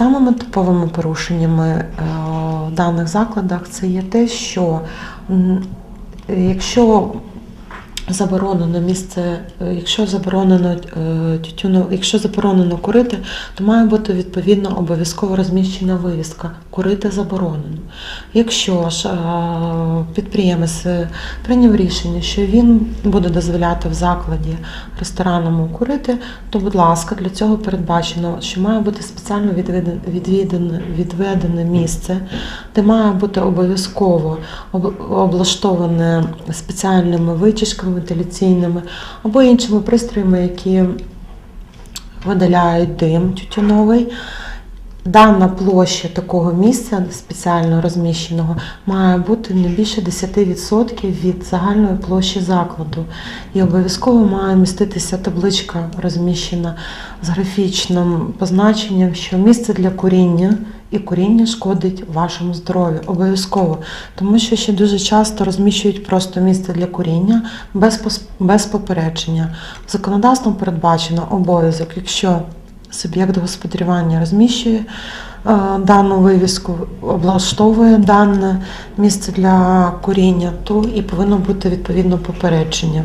Самими типовими порушеннями е, в даних закладах це є те, що якщо заборонено місце, е, якщо заборонено е, тютюну, якщо заборонено курити, то має бути відповідно обов'язково розміщена вивіска курити заборонено. Якщо ж е, підприємець прийняв рішення, що він буде дозволяти в закладі ресторанному курити, то, будь ласка, для цього передбачено, що має бути спеціально відведене, відведене місце, де має бути обов'язково облаштоване спеціальними витяжками вентиляційними або іншими пристроями, які видаляють дим тютюновий. Дана площа такого місця спеціально розміщеного має бути не більше 10% від загальної площі закладу. І обов'язково має міститися табличка, розміщена з графічним позначенням, що місце для куріння і куріння шкодить вашому здоров'ю. Обов'язково. Тому що ще дуже часто розміщують просто місце для куріння без, без попередження. Законодавством передбачено обов'язок, якщо суб'єкт господарювання розміщує е, дану вивіску, облаштовує дане місце для куріння, то і повинно бути відповідно попередження.